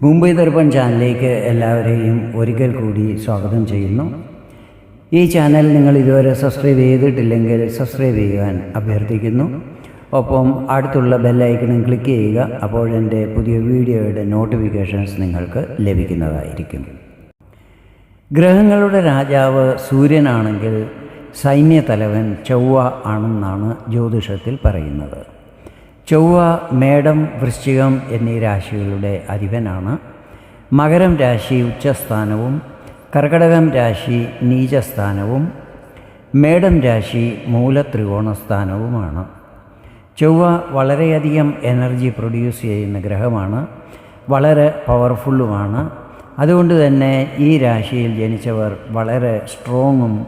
മുംബൈ ദർപ്പൺ ചാനലിലേക്ക് എല്ലാവരെയും ഒരിക്കൽ കൂടി സ്വാഗതം ചെയ്യുന്നു. ഈ ചാനൽ നിങ്ങൾ ഇതുവരെ സബ്സ്ക്രൈബ് ചെയ്തിട്ടില്ലെങ്കിൽ സബ്സ്ക്രൈബ് ചെയ്യുവാൻ അഭ്യർത്ഥിക്കുന്നു. ഒപ്പം അടുത്തുള്ള ബെല്ലൈക്കണും ക്ലിക്ക് ചെയ്യുക അപ്പോൾ എന്റെ പുതിയ വീഡിയോയുടെ നോട്ടിഫിക്കേഷൻസ് നിങ്ങൾക്ക് ലഭിക്കുന്നതായിരിക്കും. ഗ്രഹങ്ങളുടെ രാജാവ് സൂര്യനാണെങ്കിൽ സൈന്യതലവൻ ചൊവ്വ ആണെന്നാണ് ജ്യോതിഷത്തിൽ പറയുന്നത്. ചൊവ്വ മേടം വൃശ്ചികം എന്നീ രാശികളുടെ അധിപനാണ്. മകരം രാശി ഉച്ചസ്ഥാനവും കർക്കടകം രാശി നീചസ്ഥാനവും മേടം രാശി മൂലത്രികോണസ്ഥാനവുമാണ്. ചൊവ്വ വളരെയധികം എനർജി പ്രൊഡ്യൂസ് ചെയ്യുന്ന ഗ്രഹമാണ്. വളരെ പവർഫുള്ളുമാണ്. അതുകൊണ്ട് തന്നെ ഈ രാശിയിൽ ജനിച്ചവർ വളരെ സ്ട്രോങ്ങും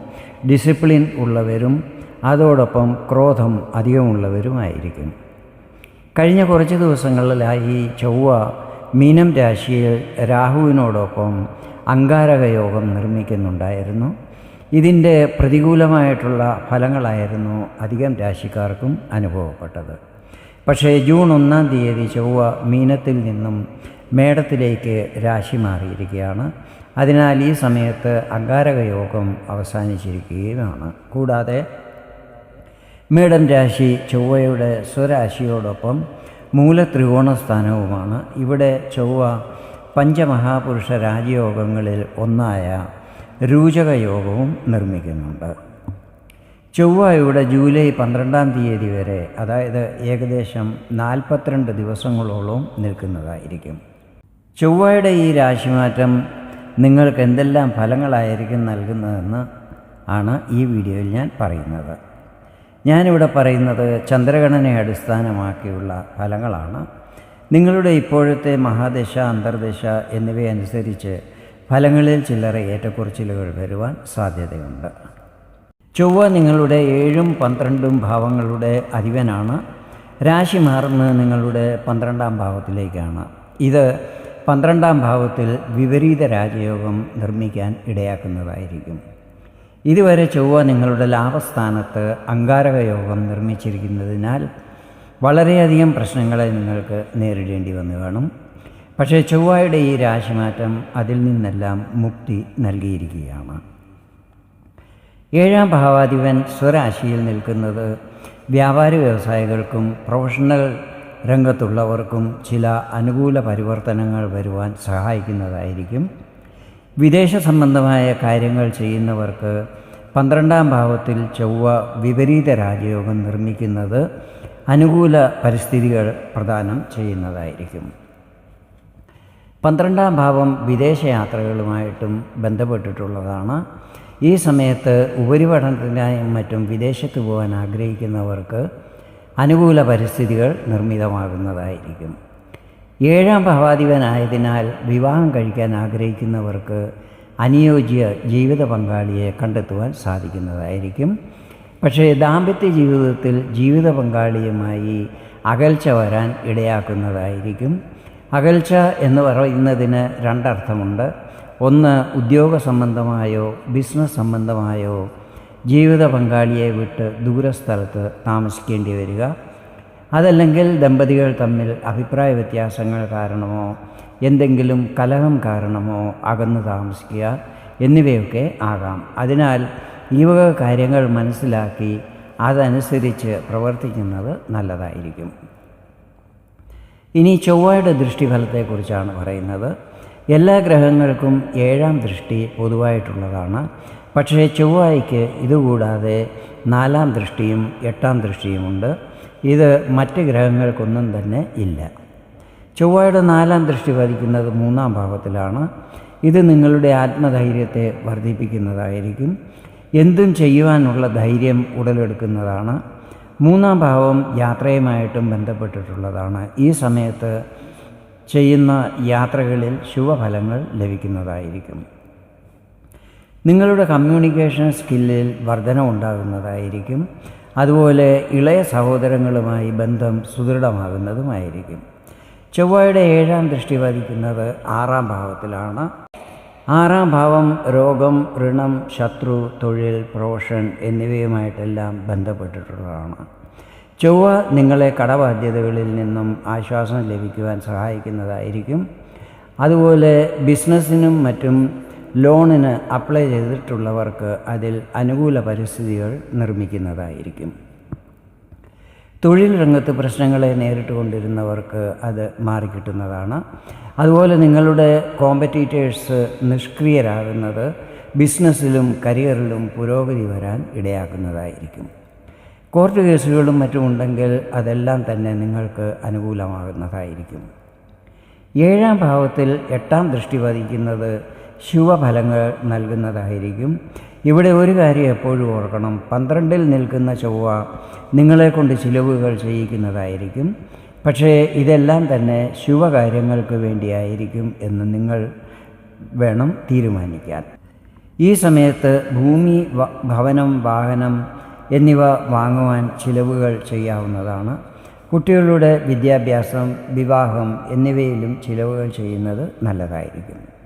ഡിസിപ്ലിൻ ഉള്ളവരും അതോടൊപ്പം ക്രോധം അധികമുള്ളവരുമായിരിക്കും. കഴിഞ്ഞ കുറച്ച് ദിവസങ്ങളിലായി ചൊവ്വ മീനം രാശിയിൽ രാഹുവിനോടൊപ്പം അങ്കാരക യോഗം നിർമ്മിക്കുന്നുണ്ടായിരുന്നു. ഇതിന്റെ പ്രതികൂലമായിട്ടുള്ള ഫലങ്ങളായിരുന്നു അധികം രാശിക്കാർക്കും അനുഭവപ്പെട്ടത്. പക്ഷേ ജൂൺ ഒന്നാം തീയതി ചൊവ്വ മീനത്തിൽ നിന്നും മേടത്തിലേക്ക് രാശി മാറിയിരിക്കുകയാണ്. അതിനാൽ ഈ സമയത്ത് അങ്കാരക യോഗം അവസാനിച്ചിരിക്കുകയുമാണ്. കൂടാതെ മേടം രാശി ചൊവ്വയുടെ സ്വരാശിയോടൊപ്പം മൂലത്രികോണ സ്ഥാനവുമാണ് ഇവിടെ ചൊവ്വ പഞ്ചമഹാപുരുഷ രാജയോഗങ്ങളിൽ ഒന്നായ രൂചകയോഗവും നിർമ്മിക്കുന്നുണ്ട്. ചൊവ്വയുടെ ജൂലൈ പന്ത്രണ്ടാം തീയതി വരെ അതായത് ഏകദേശം നാൽപ്പത്തിരണ്ട് ദിവസങ്ങളോളം നിൽക്കുന്നതായിരിക്കും. ചൊവ്വയുടെ ഈ രാശിമാറ്റം നിങ്ങൾക്ക് എന്തെല്ലാം ഫലങ്ങളായിരിക്കും നൽകുന്നതെന്ന് ആണ് ഈ വീഡിയോയിൽ ഞാൻ പറയുന്നത്. ഞാനിവിടെ പറയുന്നത് ചന്ദ്രഗണനെ അടിസ്ഥാനമാക്കിയുള്ള ഫലങ്ങളാണ്. നിങ്ങളുടെ ഇപ്പോഴത്തെ മഹാദശ അന്തർദശ എന്നിവയനുസരിച്ച് ഫലങ്ങളിൽ ചില്ലറ ഏറ്റക്കുറച്ചിലുകൾ വരുവാൻ സാധ്യതയുണ്ട്. ചൊവ്വ നിങ്ങളുടെ ഏഴും പന്ത്രണ്ടും ഭാവങ്ങളുടെ അധിപനാണ്. രാശി മാറുന്നത് നിങ്ങളുടെ പന്ത്രണ്ടാം ഭാവത്തിലേക്കാണ്. ഇത് പന്ത്രണ്ടാം ഭാവത്തിൽ വിപരീത രാജയോഗം നിർമ്മിക്കാൻ ഇടയാക്കുന്നതായിരിക്കും. ഇതുവരെ ചൊവ്വ നിങ്ങളുടെ ലാഭസ്ഥാനത്ത് അങ്കാരകയോഗം നിർമ്മിച്ചിരിക്കുന്നതിനാൽ വളരെയധികം പ്രശ്നങ്ങളെ നിങ്ങൾക്ക് നേരിടേണ്ടി വന്നു കാണും. പക്ഷേ ചൊവ്വയുടെ ഈ രാശിമാറ്റം അതിൽ നിന്നെല്ലാം മുക്തി നൽകിയിരിക്കുകയാണ്. ഏഴാം ഭാവാധിപൻ സ്വരാശിയിൽ നിൽക്കുന്നത് വ്യാപാര വ്യവസായികൾക്കും പ്രൊഫഷണൽ രംഗത്തുള്ളവർക്കും ചില അനുകൂല പരിവർത്തനങ്ങൾ വരുവാൻ സഹായിക്കുന്നതായിരിക്കും. വിദേശ സംബന്ധമായ കാര്യങ്ങൾ ചെയ്യുന്നവർക്ക് പന്ത്രണ്ടാം ഭാവത്തിൽ ചൊവ്വ വിപരീത രാജയോഗം നിർമ്മിക്കുന്നത് അനുകൂല പരിസ്ഥിതികൾ പ്രദാനം ചെയ്യുന്നതായിരിക്കും. പന്ത്രണ്ടാം ഭാവം വിദേശയാത്രകളുമായിട്ടും ബന്ധപ്പെട്ടിട്ടുള്ളതാണ്. ഈ സമയത്ത് ഉപരിപഠനത്തിനായും മറ്റും വിദേശത്ത് പോകാൻ ആഗ്രഹിക്കുന്നവർക്ക് അനുകൂല പരിസ്ഥിതികൾ നിർമ്മിതമാകുന്നതായിരിക്കും. ഏഴാം ഭാവാധിപനായതിനാൽ വിവാഹം കഴിക്കാൻ ആഗ്രഹിക്കുന്നവർക്ക് അനുയോജ്യ ജീവിത പങ്കാളിയെ കണ്ടെത്തുവാൻ സാധിക്കുന്നതായിരിക്കും. പക്ഷേ ദാമ്പത്യ ജീവിതത്തിൽ ജീവിത പങ്കാളിയുമായി അകൽച്ച വരാൻ ഇടയാക്കുന്നതായിരിക്കും. അകൽച്ച എന്ന് പറയുന്നതിന് രണ്ടർത്ഥമുണ്ട്. ഒന്ന് ഉദ്യോഗ സംബന്ധമായോ ബിസിനസ് സംബന്ധമായോ ജീവിത പങ്കാളിയെ വിട്ട് ദൂരസ്ഥലത്ത് താമസിക്കേണ്ടി വരിക. അതല്ലെങ്കിൽ ദമ്പതികൾ തമ്മിൽ അഭിപ്രായ വ്യത്യാസങ്ങൾ കാരണമോ എന്തെങ്കിലും കലഹം കാരണമോ അകന്നു താമസിക്കുക എന്നിവയൊക്കെ ആകാം. അതിനാൽ ഈ വക കാര്യങ്ങൾ മനസ്സിലാക്കി അതനുസരിച്ച് പ്രവർത്തിക്കുന്നത് നല്ലതായിരിക്കും. ഇനി ചൊവ്വയുടെ ദൃഷ്ടിഫലത്തെക്കുറിച്ചാണ് പറയുന്നത്. എല്ലാ ഗ്രഹങ്ങൾക്കും ഏഴാം ദൃഷ്ടി പൊതുവായിട്ടുള്ളതാണ്. പക്ഷേ ചൊവ്വായ്ക്ക് ഇതുകൂടാതെ നാലാം ദൃഷ്ടിയും എട്ടാം ദൃഷ്ടിയുമുണ്ട് ഇത് മറ്റ് ഗ്രഹങ്ങൾക്കൊന്നും തന്നെ ഇല്ല. ചൊവ്വയുടെ നാലാം ദൃഷ്ടി പതിക്കുന്നത് മൂന്നാം ഭാവത്തിലാണ്. ഇത് നിങ്ങളുടെ ആത്മധൈര്യത്തെ വർദ്ധിപ്പിക്കുന്നതായിരിക്കും. എന്തും ചെയ്യുവാനുള്ള ധൈര്യം ഉടലെടുക്കുന്നതാണ്. മൂന്നാം ഭാവം യാത്രയുമായിട്ടും ബന്ധപ്പെട്ടിട്ടുള്ളതാണ്. ഈ സമയത്ത് ചെയ്യുന്ന യാത്രകളിൽ ശുഭഫലങ്ങൾ ലഭിക്കുന്നതായിരിക്കും. നിങ്ങളുടെ കമ്മ്യൂണിക്കേഷൻ സ്കില്ലിൽ വർധന ഉണ്ടാകുന്നതായിരിക്കും അതുപോലെ ഇളയ സഹോദരങ്ങളുമായി ബന്ധം സുദൃഢമാകുന്നതുമായിരിക്കും. ചൊവ്വയുടെ ഏഴാം ദൃഷ്ടി വധിക്കുന്നത് ആറാം ഭാവത്തിലാണ്. ആറാം ഭാവം രോഗം ഋണം ശത്രു തൊഴിൽ പ്രൊഫഷൻ എന്നിവയുമായിട്ടെല്ലാം ബന്ധപ്പെട്ടിട്ടുള്ളതാണ്. ചൊവ്വ നിങ്ങളെ കടബാധ്യതകളിൽ നിന്നും ആശ്വാസം ലഭിക്കുവാൻ സഹായിക്കുന്നതായിരിക്കും. അതുപോലെ ബിസിനസ്സിനും മറ്റും ലോണിന് അപ്ലൈ ചെയ്തിട്ടുള്ളവർക്ക് അതിൽ അനുകൂല പരിസ്ഥിതികൾ നിർമ്മിക്കുന്നതായിരിക്കും. തൊഴിൽ രംഗത്ത് പ്രശ്നങ്ങളെ നേരിട്ട് കൊണ്ടിരുന്നവർക്ക് അത് മാറിക്കിട്ടുന്നതാണ്. അതുപോലെ നിങ്ങളുടെ കോമ്പറ്റീറ്റേഴ്സ് നിഷ്ക്രിയരാകുന്നത് ബിസിനസ്സിലും കരിയറിലും പുരോഗതി വരാൻ ഇടയാക്കുന്നതായിരിക്കും. കോർട്ട് കേസുകളും മറ്റും ഉണ്ടെങ്കിൽ അതെല്ലാം തന്നെ നിങ്ങൾക്ക് അനുകൂലമാകുന്നതായിരിക്കും. ഏഴാം ഭാവത്തിൽ എട്ടാം ദൃഷ്ടി പതിക്കുന്നത് ശുഭഫലങ്ങൾ നൽകുന്നതായിരിക്കും. ഇവിടെ ഒരു കാര്യം എപ്പോഴും ഓർക്കണം. പന്ത്രണ്ടിൽ നിൽക്കുന്ന ചൊവ്വ നിങ്ങളെക്കൊണ്ട് ചിലവുകൾ ചെയ്യിക്കുന്നതായിരിക്കും. പക്ഷേ ഇതെല്ലാം തന്നെ ശുഭകാര്യങ്ങൾക്ക് വേണ്ടിയായിരിക്കും എന്ന് നിങ്ങൾ വേണം തീരുമാനിക്കാൻ. ഈ സമയത്ത് ഭൂമി ഭവനം വാഹനം എന്നിവ വാങ്ങുവാൻ ചിലവുകൾ ചെയ്യാവുന്നതാണ്. കുട്ടികളുടെ വിദ്യാഭ്യാസം വിവാഹം എന്നിവയിലും ചിലവുകൾ ചെയ്യുന്നത് നല്ലതായിരിക്കും.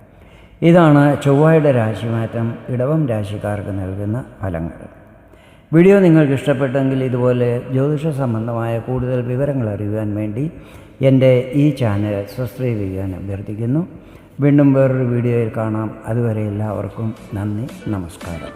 ഇതാണ് ചൊവ്വയുടെ രാശിമാറ്റം ഇടവം രാശിക്കാർക്ക് നൽകുന്ന ഫലങ്ങൾ. വീഡിയോ നിങ്ങൾക്ക് ഇഷ്ടപ്പെട്ടെങ്കിൽ ഇതുപോലെ ജ്യോതിഷ സംബന്ധമായ കൂടുതൽ വിവരങ്ങൾ അറിയുവാൻ വേണ്ടി എന്റെ ഈ ചാനൽ സബ്സ്ക്രൈബ് ചെയ്യാൻ അഭ്യർത്ഥിക്കുന്നു. വീണ്ടും വേറൊരു വീഡിയോയിൽ കാണാം. അതുവരെ എല്ലാവർക്കും നന്ദി നമസ്കാരം.